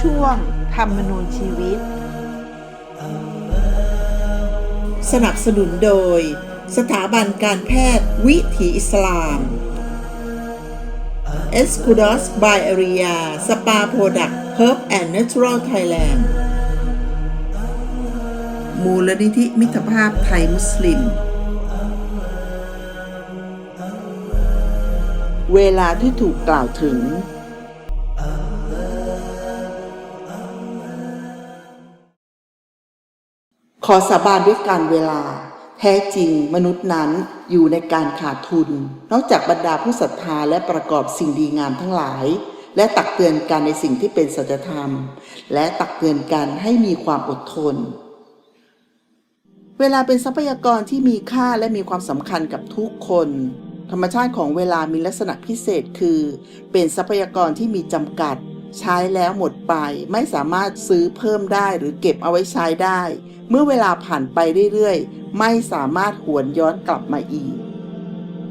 ช่วง ธรรมนูญชีวิต สนับสนุนโดย สถาบันการแพทย์วิถีอิสลาม e s c u d o s by Area Spa Product Herb and Natural Thailand มูลนิธิมิตรภาพไทยมุสลิม เวลาที่ถูกกล่าวถึง ขอสาบานด้วยการเวลา แท้จริงมนุษย์นั้นอยู่ในการขาดทุน นอกจากบรรดาผู้ศรัทธาและประกอบสิ่งดีงามทั้งหลาย และตักเตือนกันในสิ่งที่เป็นสัจธรรม และตักเตือนกันให้มีความอดทน เวลาเป็นทรัพยากรที่มีค่าและมีความสำคัญกับทุกคน ธรรมชาติของเวลามีลักษณะพิเศษคือ เป็นทรัพยากรที่มีจำกัด ใช้แล้วหมดไป ไม่สามารถซื้อเพิ่มได้หรือเก็บเอาไว้ใช้ได้ เมื่อเวลาผ่านไปเรื่อยๆ ไม่สามารถหวนย้อนกลับมาอีก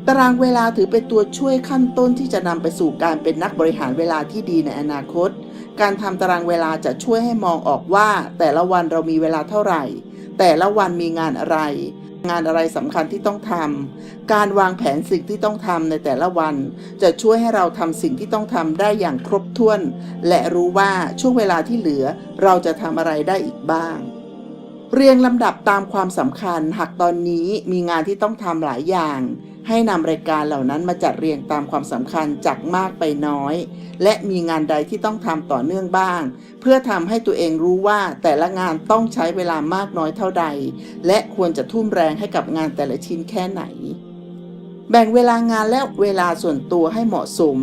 ตารางเวลาถือเป็นตัวช่วยขั้นต้นที่จะนำไปสู่การเป็นนักบริหารเวลาที่ดีในอนาคต การทำตารางเวลาจะช่วยให้มองออกว่า แต่ละวันเรามีเวลาเท่าไหร่ แต่ละวันมีงานอะไร งานอะไรสำคัญที่ต้องทำการวางแผนสิ่งที่ต้องทำในแต่ละวัน จะช่วยให้เราทำสิ่งที่ต้องทำได้อย่างครบถ้วน และรู้ว่าช่วงเวลาที่เหลือ เราจะทำอะไรได้อีกบ้าง เรียงลำดับตามความสำคัญหากตอนนี้มีงานที่ต้องทำหลายอย่าง ให้นำรายการเหล่านั้นมาจัดเรียงตามความสำคัญจากมากไปน้อย และมีงานใดที่ต้องทำต่อเนื่องบ้าง เพื่อทำให้ตัวเองรู้ว่าแต่ละงานต้องใช้เวลามากน้อยเท่าใด และควรจะทุ่มแรงให้กับงานแต่ละชิ้นแค่ไหน แบ่งเวลางานและเวลาส่วนตัวให้เหมาะสม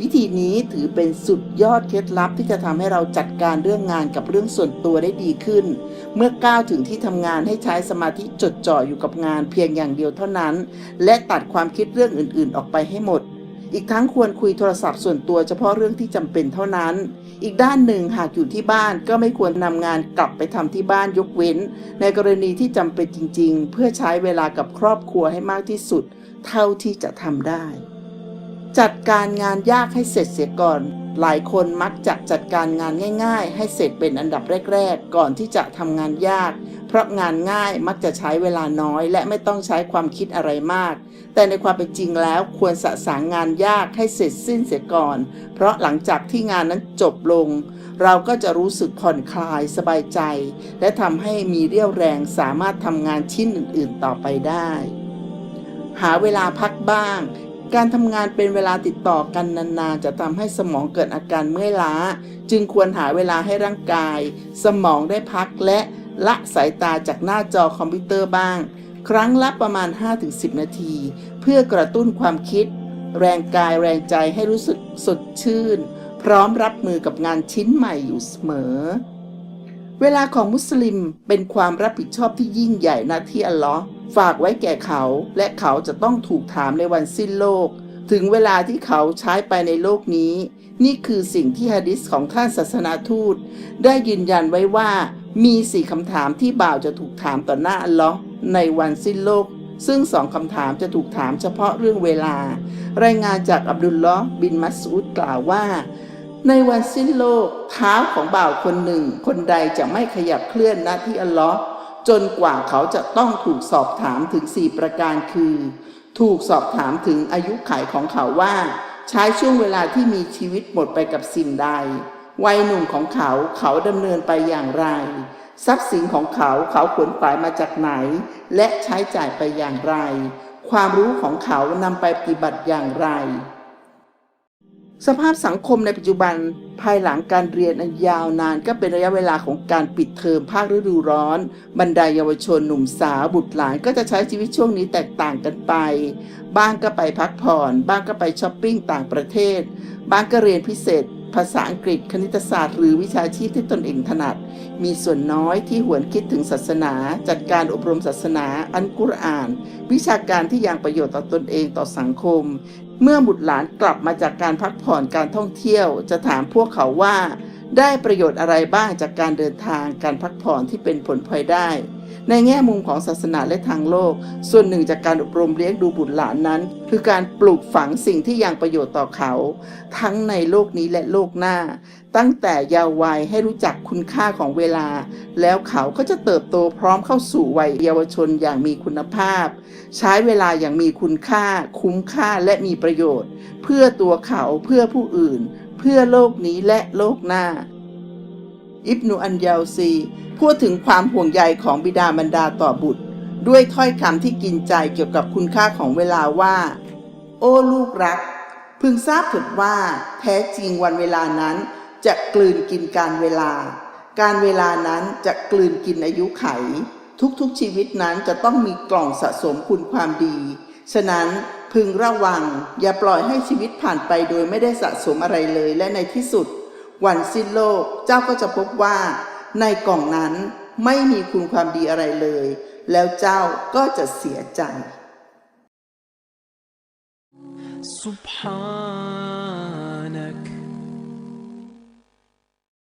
วิธีนี้ถือเป็นสุดยอดเคล็ดลับที่จะทำให้เราจัดการเรื่องงานกับเรื่องส่วนตัวได้ดีขึ้น เมื่อก้าวถึงที่ทำงานให้ใช้สมาธิจดจ่ออยู่กับงานเพียงอย่างเดียวเท่านั้น และตัดความคิดเรื่องอื่นๆ ออกไปให้หมด อีกทั้งควรคุยโทรศัพท์ส่วนตัวเฉพาะเรื่องที่จำเป็นเท่านั้น อีกด้านหนึ่งหากอยู่ที่บ้านก็ไม่ควรนำงานกลับไปทำที่บ้านยกเว้น ในกรณีที่จำเป็นจริง ๆ เพื่อใช้เวลากับครอบครัวให้มากที่สุด เท่าที่จะทำได้ จัดการงานยากให้เสร็จเสียก่อน หลายคนมักจะจัดการงานง่าย ๆ ให้เสร็จเป็นอันดับแรก ๆ ก่อนที่จะทำงานยาก เพราะงานง่ายมักจะใช้เวลาน้อย และไม่ต้องใช้ความคิดอะไรมาก แต่ในความเป็นจริงแล้วควรสะสางงานยากให้เสร็จสิ้นเสียก่อน เพราะหลังจากที่งานนั้นจบลง เราก็จะรู้สึกผ่อนคลายสบายใจ และทำให้มีเรี่ยวแรงสามารถทำงานชิ้นอื่น ๆ ต่อไปได้ หาเวลาพักบ้าง การทำงานเป็นเวลาติดต่อกันนานๆ จะทำให้สมองเกิดอาการเมื่อยล้า จึงควรหาเวลาให้ร่างกาย สมองได้พักและละสายตาจากหน้าจอคอมพิวเตอร์บ้าง ครั้งละประมาณ 5-10 นาที เพื่อกระตุ้นความคิด แรงกายแรงใจให้รู้สึกสดชื่น พร้อมรับมือกับงานชิ้นใหม่อยู่เสมอ เวลาของมุสลิมเป็นความรับผิดชอบที่ยิ่งใหญ่นะที่อัลลอฮ์ ฝากไว้แก่เขา และเขาจะต้องถูกถามในวันสิ้นโลก ถึงเวลาที่เขาใช้ไปในโลกนี้ นี่คือสิ่งที่ฮะดิษของท่านศาสนาทูต ได้ยืนยันไว้ว่ามีสี่คำถามที่บ่าวจะถูกถามต่อหน้าอัลลอฮ์ในวันสิ้นโลก ซึ่งสองคำถามจะถูกถามเฉพาะเรื่องเวลา รายงานจากอับดุลลอฮ์บินมัสอุดกล่าวว่า ในวันสิ้นโลก เท้าของบ่าวคนหนึ่ง คนใดจะไม่ขยับเคลื่อนณที่อัลลอฮ์ จนกว่าเขาจะต้องถูกสอบถามถึง 4 ประการคือ ถูกสอบถามถึงอายุขัยของเขาว่า ใช้ช่วงเวลาที่มีชีวิตหมดไปกับสิ่งใด วัยหนุ่มของเขาเขาดำเนินไปอย่างไร ทรัพย์สินของเขาเขาขนขวายมาจากไหน และใช้จ่ายไปอย่างไร ความรู้ของเขานำไปปฏิบัติอย่างไร สภาพสังคมในปัจจุบันภายหลังการเรียนอันยาวนานก็เป็นระยะเวลาของการปิดเทอมภาคฤดูร้อน บรรดาเยาวชนหนุ่มสาวบุตรหลานก็จะใช้ชีวิตช่วงนี้แตกต่างกันไป บ้างก็ไปพักผ่อน บ้างก็ไปช้อปปิ้งต่างประเทศ บ้างก็เรียนพิเศษ ภาษาอังกฤษ คณิตศาสตร์ หรือวิชาชีพที่ตนเองถนัด มีส่วนน้อยที่หวนคิดถึงศาสนา จัดการอบรมศาสนา อันกุรอาน วิชาการที่ยังประโยชน์ต่อตนเองต่อสังคม เมื่อบุตรหลานกลับมาจากการพักผ่อนการท่องเที่ยว จะถามพวกเขาว่า ได้ประโยชน์อะไรบ้างจากการเดินทางการพักผ่อนที่เป็นผลพลอยได้ ในแง่มุมของศาสนาและทางโลก ส่วนหนึ่งจากการอบรมเลี้ยงดูบุตรหลานนั้น คือการปลูกฝังสิ่งที่ยังประโยชน์ต่อเขา ทั้งในโลกนี้และโลกหน้า ตั้งแต่เยาว์วัยให้รู้จักคุณค่าของเวลา แล้วเขาก็จะเติบโตพร้อมเข้าสู่วัยเยาวชนอย่างมีคุณภาพ ใช้เวลาอย่างมีคุณค่า คุ้มค่าและมีประโยชน์ เพื่อตัวเขาเพื่อผู้อื่น เพื่อโลกนี้และโลกหน้า อิบนุอันยาวซี พูดถึงความห่วงใยของบิดามารดาต่อบุตร ด้วยถ้อยคำที่กินใจเกี่ยวกับคุณค่าของเวลาว่า โอ้ลูกรัก พึงทราบเถิดว่า แท้จริงวันเวลานั้น จะกลืนกินการเวลา การเวลานั้นจะกลืนกินอายุไข ทุกๆชีวิตนั้นจะต้องมีกล่องสะสมคุณความดี ฉะนั้น พึงระวัง อย่าปล่อยให้ชีวิตผ่านไปโดยไม่ได้สะสมอะไรเลย และในที่สุด วันสิ้นโลกเจ้าก็จะพบว่า ในกล่องนั้นไม่มีคุณความดีอะไรเลย แล้วเจ้าก็จะเสียใจ سبحان